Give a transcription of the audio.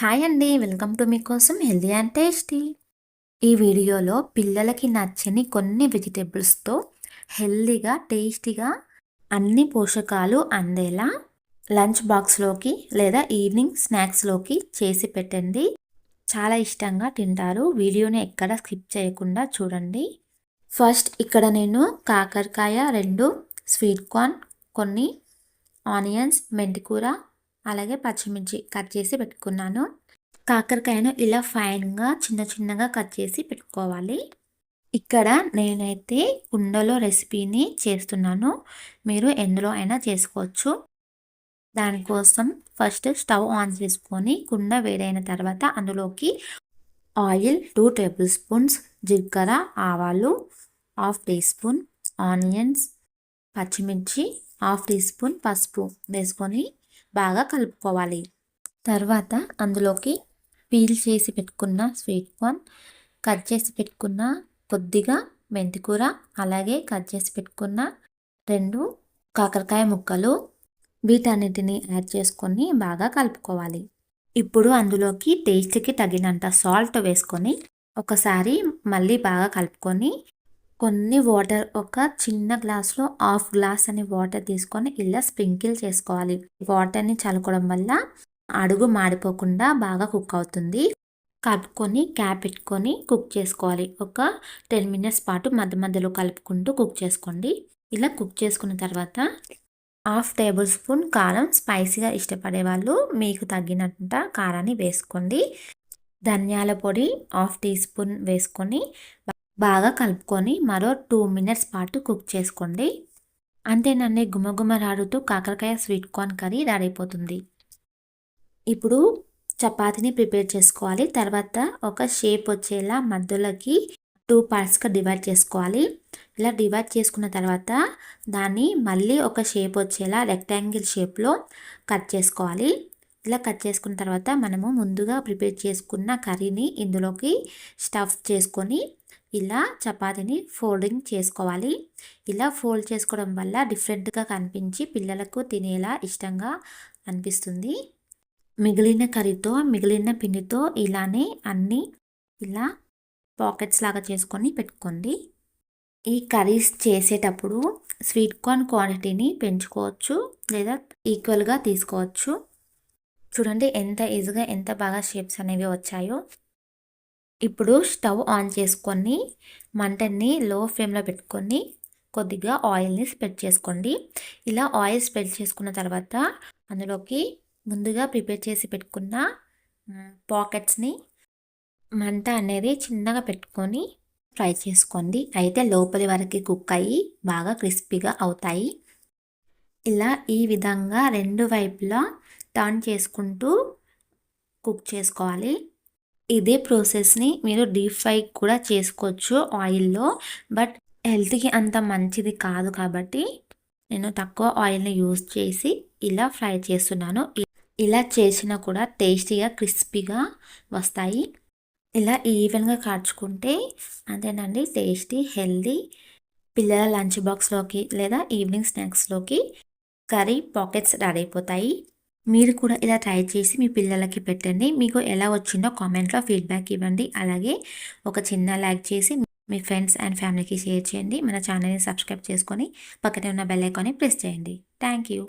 Hi అండి welcome to మీకోసం healthy and tasty. ఈ వీడియోలో పిల్లలకి నచ్చని కొన్ని వెజిటేబుల్స్తో హెల్దీగా టేస్టీగా అన్ని పోషకాలు అందేలా లంచ్ బాక్స్లోకి లేదా ఈవినింగ్ స్నాక్స్లోకి చేసి పెట్టండి. చాలా ఇష్టంగా తింటారు. వీడియోని ఎక్కడ స్కిప్ చేయకుండా చూడండి. ఫస్ట్ ఇక్కడ నేను కాకరకాయ రెండు స్వీట్ కార్న్ కొన్ని ఆనియన్స్ మెంతికూర అలాగే పచ్చిమిర్చి కట్ చేసి పెట్టుకున్నాను. కాకరకాయను ఇలా ఫైన్గా చిన్న చిన్నగా కట్ చేసి పెట్టుకోవాలి. ఇక్కడ నేనైతే కుండలో రెసిపీని చేస్తున్నాను. మీరు ఎందులో అయినా చేసుకోవచ్చు. దానికోసం ఫస్ట్ స్టవ్ ఆన్ చేసుకొని కుండ వేడైన తర్వాత అందులోకి ఆయిల్ టూ టేబుల్ స్పూన్స్ జీలకర్ర ఆవాలు హాఫ్ టీ స్పూన్ ఆనియన్స్ పచ్చిమిర్చి హాఫ్ టీ స్పూన్ పసుపు వేసుకొని బాగా కలుపుకోవాలి. తర్వాత అందులోకి పీల్ చేసి పెట్టుకున్న స్వీట్ కార్న్ కట్ చేసి పెట్టుకున్న కొద్దిగా మెంతికూర అలాగే కట్ చేసి పెట్టుకున్న రెండు కాకరకాయ ముక్కలు వీటన్నిటిని యాడ్ చేసుకొని బాగా కలుపుకోవాలి. ఇప్పుడు అందులోకి టేస్ట్కి తగినంత సాల్ట్ వేసుకొని ఒకసారి మళ్ళీ బాగా కలుపుకొని కొన్ని వాటర్ ఒక చిన్న గ్లాస్లో హాఫ్ గ్లాస్ అని వాటర్ తీసుకొని ఇలా స్ప్రింకిల్ చేసుకోవాలి. వాటర్ని చల్లుకోవడం వల్ల అడుగు మాడిపోకుండా బాగా కుక్ అవుతుంది. కలుపుకొని క్యాప్ పెట్టుకొని కుక్ చేసుకోవాలి. ఒక టెన్ మినిట్స్ పాటు మధ్య మధ్యలో కలుపుకుంటూ కుక్ చేసుకోండి. ఇలా కుక్ చేసుకున్న తర్వాత హాఫ్ టేబుల్ స్పూన్ కారం స్పైసీగా ఇష్టపడే వాళ్ళు మీకు తగ్గినట్ట కారాన్ని వేసుకోండి. ధనియాల పొడి హాఫ్ టీ స్పూన్ వేసుకొని బాగా కలుపుకొని మరో టూ మినిట్స్ పాటు కుక్ చేసుకోండి. అంతేనండి గుమగుమలాడుతూ కాకరకాయ స్వీట్ కార్న్ కర్రీ రెడీ అయిపోతుంది ఇప్పుడు చపాతీని ప్రిపేర్ చేసుకోవాలి. తర్వాత ఒక షేప్ వచ్చేలా మధ్యలోకి టూ పార్ట్స్గా డివైడ్ చేసుకోవాలి. ఇలా డివైడ్ చేసుకున్న తర్వాత దాన్ని మళ్ళీ ఒక షేప్ వచ్చేలా రెక్టాంగిల్ షేప్లో కట్ చేసుకోవాలి. ఇలా కట్ చేసుకున్న తర్వాత మనము ముందుగా ప్రిపేర్ చేసుకున్న కర్రీని ఇందులోకి స్టఫ్ చేసుకొని ఇలా చపాతీని ఫోల్డింగ్ చేసుకోవాలి. ఇలా ఫోల్డ్ చేసుకోవడం వల్ల డిఫరెంట్గా కనిపించి పిల్లలకు తినేలా ఇష్టంగా అనిపిస్తుంది. మిగిలిన కర్రీతో మిగిలిన పిండితో ఇలానే అన్నీ ఇలా పాకెట్స్ లాగా చేసుకొని పెట్టుకోండి. ఈ కర్రీస్ చేసేటప్పుడు స్వీట్ కార్న్ క్వాంటిటీని పెంచుకోవచ్చు లేదా ఈక్వల్గా తీసుకోవచ్చు. చూడండి ఎంత ఈజీగా ఎంత బాగా షేప్స్ అనేవి వచ్చాయో. ఇప్పుడు స్టవ్ ఆన్ చేసుకొని మంటని లో ఫ్లేమ్లో పెట్టుకొని కొద్దిగా ఆయిల్ని స్ప్రెడ్ చేసుకోండి. ఇలా ఆయిల్ స్ప్రెడ్ చేసుకున్న తర్వాత అందులోకి ముందుగా ప్రిపేర్ చేసి పెట్టుకున్న పాకెట్స్ని మంట అనేది చిన్నగా పెట్టుకొని ఫ్రై చేసుకోండి. అయితే లోపలి వరకు కుక్ అయ్యి బాగా క్రిస్పీగా అవుతాయి. ఇలా ఈ విధంగా రెండు వైపులా టర్న్ చేసుకుంటూ కుక్ చేసుకోవాలి. ఇదే ప్రాసెస్ని మీరు డీప్ ఫ్రై కూడా చేసుకోవచ్చు ఆయిల్లో. బట్ హెల్త్కి అంత మంచిది కాదు కాబట్టి నేను తక్కువ ఆయిల్ని యూస్ చేసి ఇలా ఫ్రై చేస్తున్నాను. ఇలా చేసినా కూడా టేస్టీగా క్రిస్పీగా వస్తాయి. ఇలా ఈవెన్గా కాచుకుంటే అంతేనండి టేస్టీ హెల్దీ పిల్లల లంచ్ బాక్స్లోకి లేదా ఈవినింగ్ స్నాక్స్లోకి కర్రీ పాకెట్స్ రెడీ అయిపోతాయి. మీరు కూడా ఇలా ట్రై చేసి మీ పిల్లలకి పెట్టండి. మీకు ఎలా వచ్చిందో కామెంట్లో ఫీడ్బ్యాక్ ఇవ్వండి. అలాగే ఒక చిన్న లైక్ చేసి మీ ఫ్రెండ్స్ అండ్ ఫ్యామిలీకి షేర్ చేయండి. మన ఛానల్ని సబ్స్క్రైబ్ చేసుకొని పక్కనే ఉన్న బెల్ ఐకాన్ని ప్రెస్ చేయండి. Thank you.